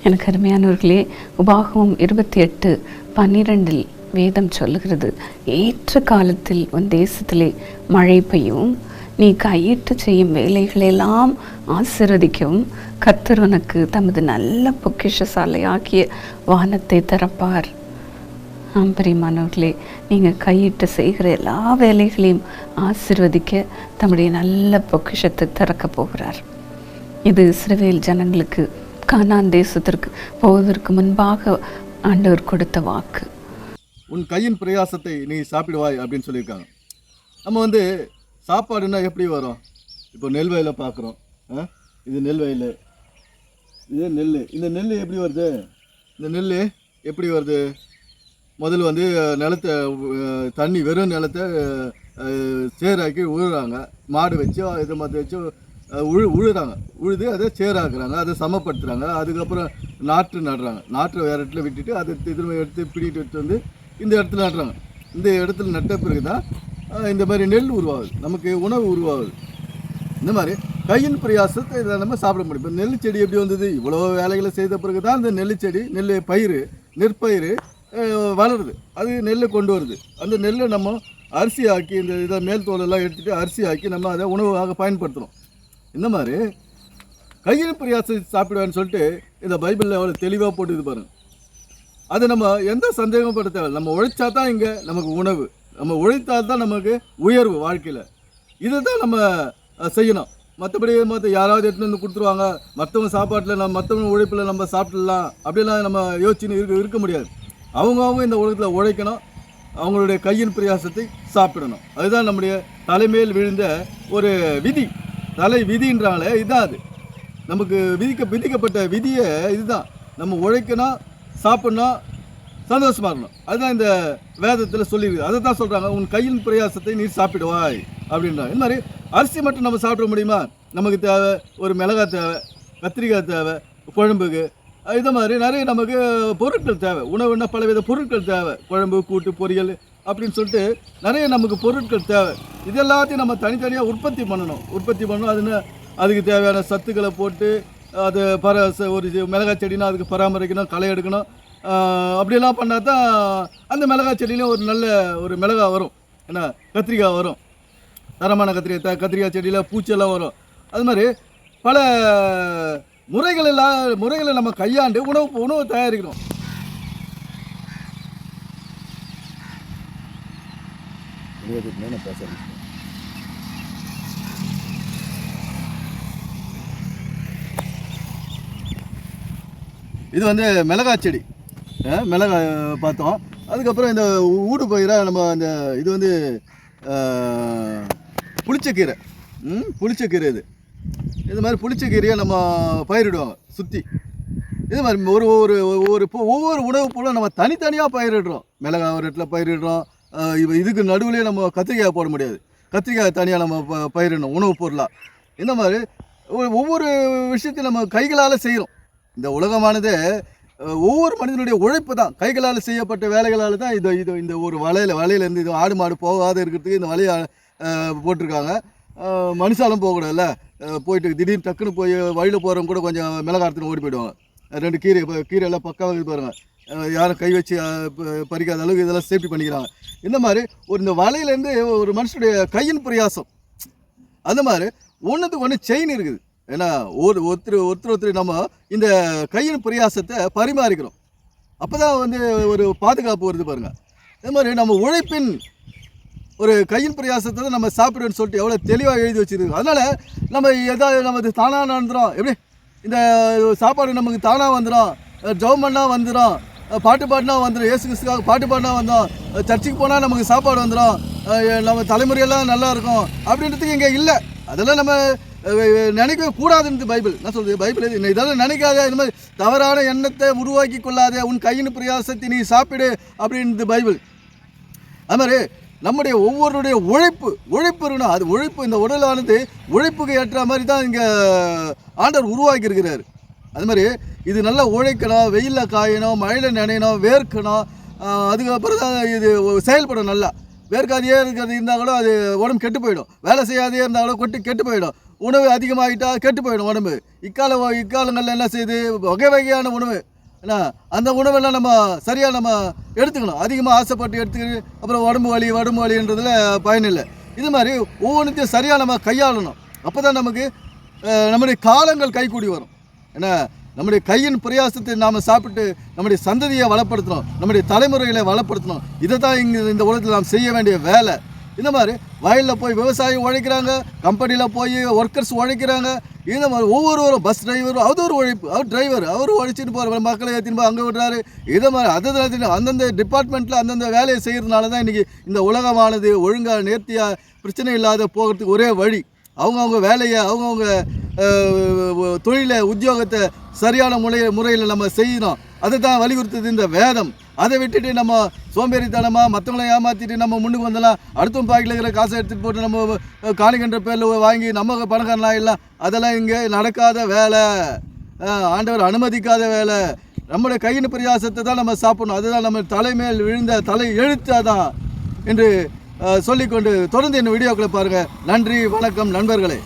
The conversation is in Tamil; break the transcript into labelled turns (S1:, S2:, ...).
S1: எனக்கு அருமையானவர்களே உபாகமும் இருபத்தி எட்டு பன்னிரெண்டில் வேதம் சொல்லுகிறது. ஏற்ற காலத்தில் உன் தேசத்திலே மழை பெய்யும். நீ கையிட்டு செய்யும் வேலைகளெல்லாம் ஆசீர்வதிக்கவும். கர்த்தர் உனக்கு தமது நல்ல பொக்கிஷசாலையாக்கிய வானத்தை திறப்பார். ஆம் பிரியமானவர்களே நீங்கள் கையிட்டு செய்கிற எல்லா வேலைகளையும் ஆசிர்வதிக்க தம்முடைய நல்ல பொக்கிஷத்தை திறக்க போகிறார். இது இஸ்ரவேல் ஜனங்களுக்கு கானான் தேசத்திற்கு போவதற்கு முன்பாக ஆண்டவர் கொடுத்த வாக்கு.
S2: உன் கையின் பிரயாசத்தை நீ சாப்பிடுவாய் அப்படின்னு சொல்லியிருக்காங்க. நம்ம வந்து சாப்பாடுனா எப்படி வரும்? இப்போ நெல் வயலை பார்க்குறோம். இது நெல் வயல். இது நெல். இந்த நெல் எப்படி வருது? இந்த நெல் எப்படி வருது? முதல்ல வந்து நிலத்தை தண்ணி வெறும் நிலத்தை சேராக்கி ஊறுறாங்க. மாடு வச்சோ இதை மாதிரி வச்சோ உழு உழுறாங்க. உழுது அதை சேராக்குறாங்க. அதை சமப்படுத்துகிறாங்க அதுக்கப்புறம் நாற்று நடுறாங்க. நாற்றை வேறு இடத்துல விட்டுட்டு அதை திரும்ப எடுத்து பிடிட்டு எடுத்து வந்து இந்த இடத்துல நடுறாங்க. இந்த இடத்துல நட்ட பிறகு தான் இந்த மாதிரி நெல் உருவாகுது. நமக்கு உணவு உருவாகுது. இந்த மாதிரி கையின் பிரயாசத்தை இதை நம்ம சாப்பிட முடியும். இப்போ நெல் செடி எப்படி வந்தது? இவ்வளோ வேலைகளை செய்த பிறகு தான் இந்த நெல் செடி நெல் பயிர் நெற்பயிர் வளருது. அது நெல்லை கொண்டு வருது. அந்த நெல்லை நம்ம அரிசி ஆக்கி இந்த இதை மேல் தோலெல்லாம் எடுத்துகிட்டு அரிசி ஆக்கி நம்ம அதை உணவாக பயன்படுத்துகிறோம் இந்த மாதிரி? கையின் பிரயாசத்தை சாப்பிடுவேன்னு சொல்லிட்டு இந்த பைபிளில் அவ்வளோ தெளிவாக போட்டு இது பாருங்க. அது நம்ம எந்த சந்தேகமும் பட தேவை நம்ம உழைச்சா தான் இங்கே நமக்கு உணவு. நம்ம உழைத்தா தான் நமக்கு உயர்வு வாழ்க்கையில். இதை தான் நம்ம செய்யணும். மற்றபடி மற்ற யாராவது எடுத்துன்னு வந்து கொடுத்துருவாங்க. மற்றவங்க சாப்பாட்டில் நம்ம மற்றவங்க உழைப்பில் நம்ம சாப்பிடலாம். அப்படிலாம் நம்ம யோசிச்சுன்னு இருக்க இருக்க முடியாது. அவங்கவுங்க இந்த உலகத்தில் உழைக்கணும். அவங்களுடைய கையின் பிரயாசத்தை சாப்பிடணும். அதுதான் நம்முடைய தலைமையில் விழுந்த ஒரு விதி. தலை விதின்றாலே இதான் அது நமக்கு விதிக்க விதிக்கப்பட்ட விதியை இதுதான். நம்ம உழைக்கணும் சாப்பிட்ணும் சந்தோஷமாக இருக்கணும். அதுதான் இந்த வேதத்தில் சொல்லியிருக்கு. அதை தான் சொல்கிறாங்க உன் கையின் பிரயாசத்தை நீ சாப்பிடுவாய் அப்படின்றாங்க. இந்த மாதிரி அரிசி மட்டும் நம்ம சாப்பிட முடியுமா? நமக்கு தேவை ஒரு மிளகாய் தேவை கத்திரிக்காய் தேவை குழம்புக்கு. இதை இது மாதிரி நிறைய நமக்கு பொருட்கள் தேவை. உணவுன்னா பலவித பொருட்கள் தேவை. குழம்பு கூட்டு பொரியல் அப்படின்னு சொல்லிட்டு நிறைய நமக்கு பொருட்கள் தேவை. இது எல்லாத்தையும் நம்ம தனித்தனியாக உற்பத்தி பண்ணணும். உற்பத்தி பண்ணணும். அதுன்னு அதுக்கு தேவையான சத்துக்களை போட்டு அது பர ஒரு இது மிளகாய் செடினா அதுக்கு பராமரிக்கணும் களை எடுக்கணும். அப்படிலாம் பண்ணால் தான் அந்த மிளகாய் செடியிலையும் ஒரு நல்ல ஒரு மிளகாய் வரும். என்ன கத்திரிக்காய் வரும். தரமான கத்திரிக்காய் த- கத்திரிக்காய் செடியில் பூச்செல்லாம் வரும். அது மாதிரி பல முறைகள் எல்லாம் முறைகளை நம்ம கையாண்டு உணவு உணவு தயாரிக்கணும் இது வந்து மிளகாய் செடி. மிளகாய் பார்த்தோம். அதுக்கப்புறம் இந்த ஊடு பயிரை நம்ம அந்த இது வந்து புளிச்சக்கீரை. ம் புளிச்சக்கீரை இது. இது மாதிரி புளிச்சக்கீரையை நம்ம பயிரிடுவாங்க சுற்றி இது மாதிரி ஒரு ஒரு ஒவ்வொரு ஒவ்வொரு உணவு பொருளும் நம்ம தனித்தனியாக பயிரிடுறோம். மிளகாய் ஒரு இடத்துல பயிரிடுறோம். இப்போ இதுக்கு நடுவுலேயே நம்ம கத்திரிக்காய் போட முடியாது. கத்திரிக்காய் தனியாக நம்ம ப- பயிரிடணும் உணவுப் பொருளாக இந்த மாதிரி ஒவ்வொரு விஷயத்தையும் நம்ம கைகளால் செய்கிறோம் இந்த உலகமானது ஒவ்வொரு மனிதனுடைய உழைப்பு தான். கைகளால் செய்யப்பட்ட வேலைகளால் தான் இது இது இந்த ஒரு வலையில் வலையிலேருந்து இது ஆடு மாடு போகாத இருக்கிறதுக்கு இந்த வலையை போட்டிருக்காங்க. மனுஷாலும் போகக்கூடாதுல்ல? போயிட்டு திடீர்னு டக்குன்னு போய் வழியில் போகிறவங்க கூட கொஞ்சம் மிளகாரத்துன்னு ஓடி போயிடுவாங்க. ரெண்டு கீரை இப்போ கீரையெல்லாம் பக்காவாக பாருங்கள் யாரும் கை வச்சு பறிக்காத அளவுக்கு இதெல்லாம் சேஃப்டி பண்ணிக்கிறாங்க. இந்த மாதிரி ஒரு இந்த வலையிலேருந்து ஒரு மனுஷனுடைய கையின் பிரயாசம். அந்த மாதிரி ஒன்றுத்துக்கு ஒன்று செயின் இருக்குது. ஏன்னா ஒரு ஒருத்தர் ஒருத்தர் ஒருத்தர் நம்ம இந்த கையின் பிரயாசத்தை பரிமாறிக்கிறோம். அப்போ தான் வந்து ஒரு பாதுகாப்பு வருது பாருங்கள் இது மாதிரி நம்ம உழைப்பின் ஒரு கையின் பிரயாசத்தை தான் நம்ம சாப்பிடுவேன்னு சொல்லிட்டு எவ்வளோ தெளிவாக எழுதி வச்சிருக்கு அதனால் நம்ம எதாவது நமது தானாக நடந்துடும் எப்படி? இந்த சாப்பாடு நமக்கு தானாக வந்துடும் ஜெபம் பண்ணா வந்துடும் பாட்டு பாடினா வந்துடும் ஏசு கிறிஸ்துக்காக பாட்டு பாடினா வந்தோம் சர்ச்சுக்கு போனால் நமக்கு சாப்பாடு வந்துடும் நம்ம தலைமுறையெல்லாம் நல்லா இருக்கும். அப்படின்றதுக்கு இங்கே இல்லை. அதெல்லாம் நம்ம நினைக்கவே கூடாதுன்றது பைபிள். நான் சொல்றது? பைபிள் இது. இதெல்லாம் நினைக்காத. இந்த மாதிரி தவறான எண்ணத்தை உருவாக்கி கொள்ளாத. உன் கையின் பிரயாசத்தை நீ சாப்பிடு அப்படின்றது பைபிள். அது மாதிரி நம்முடைய ஒவ்வொருடைய உழைப்பு உழைப்பு இருக்கணும் அது உழைப்பு இந்த உடலானது உழைப்புக்கு ஏற்ற மாதிரி தான் இங்கே ஆண்டவர் உருவாக்கி இருக்கிறார் அது மாதிரி இது நல்லா உழைக்கணும் வெயிலில் காயணும் மழையில் நனையணும் வேர்க்கணும். அதுக்கப்புறம் தான் இது செயல்படும் நல்லா. வேர்க்காதையே இருக்கிறது இருந்தால் கூட அது உடம்பு கெட்டு போயிடும். வேலை செய்யாதே இருந்தால் கூட கொட்டி கெட்டு போயிடும். உணவு அதிகமாகிட்டால் கெட்டு போயிடும் உடம்பு. இக்கால இக்காலங்களில் என்ன செய்யுது? வகை வகையான உணவு. என்ன? அந்த உணவெல்லாம் நம்ம சரியாக நம்ம எடுத்துக்கணும். அதிகமாக ஆசைப்பட்டு எடுத்துக்கிட்டு அப்புறம் உடம்பு வலி உடம்பு வலின்றதுல பயனில்லை இது மாதிரி ஒவ்வொன்றுத்தையும் சரியாக நம்ம கையாளணும். அப்போ தான் நமக்கு நம்முடைய காலங்கள் கைக்கூடி வரும். ஏன்னா நம்முடைய கையின் பிரயாசத்தை நாம் சாப்பிட்டு நம்முடைய சந்ததியை வளப்படுத்தணும் நம்முடைய தலைமுறைகளை வளப்படுத்தணும். இதை தான் இங்கே இந்த உலகத்தில் நாம் செய்ய வேண்டிய வேலை. இந்த மாதிரி வயலில் போய் விவசாயம் உழைக்கிறாங்க கம்பெனியில் போய் ஒர்க்கர்ஸ் உழைக்கிறாங்க. இந்த மாதிரி ஒவ்வொருவரும் பஸ் டிரைவரும் அது ஒரு உழைப்பு அவர் டிரைவர் அவர் உழைச்சிட்டு போகிற மக்களை ஏற்றின்னு போய் அங்கே விடுறாரு. இதை மாதிரி அது அந்தந்த டிபார்ட்மெண்ட்டில் அந்தந்த வேலையை செய்கிறதுனால தான் இன்றைக்கி இந்த உலகமானது ஒழுங்காக நேர்த்தியாக பிரச்சனை இல்லாத போகிறதுக்கு ஒரே வழி. அவங்கவுங்க வேலையை அவங்கவுங்க தொழிலை உத்தியோகத்தை சரியான முறை முறையில் நம்ம செய்யணும். அதை தான் வலியுறுத்துது இந்த வேதம். அதை விட்டுட்டு நம்ம சோம்பேறித்தனமாக மற்றவங்களை ஏமாற்றிட்டு நம்ம முன்னுக்கு வந்தலாம் அடுத்தவங்க பாக்கில் இருக்கிற காசை எடுத்துகிட்டு போட்டு நம்ம அஹ், காணிக்கின்ற பேரில் வாங்கி நம்ம பணக்காரன் இல்லை. அதெல்லாம் இங்கே நடக்காத வேலை. ஆண்டவர் அனுமதிக்காத வேலை. நம்மளுடைய கையின் பிரயாசத்தை தான் நம்ம சாப்பிடணும். அதுதான் நம்ம தலைமேல் விழுந்த தலை எழுத்தாதான் என்று சொல்லிக்கொண்டு தொடர்ந்து என் வீடியோக்களை பாருங்கள் நன்றி வணக்கம் நண்பர்களே.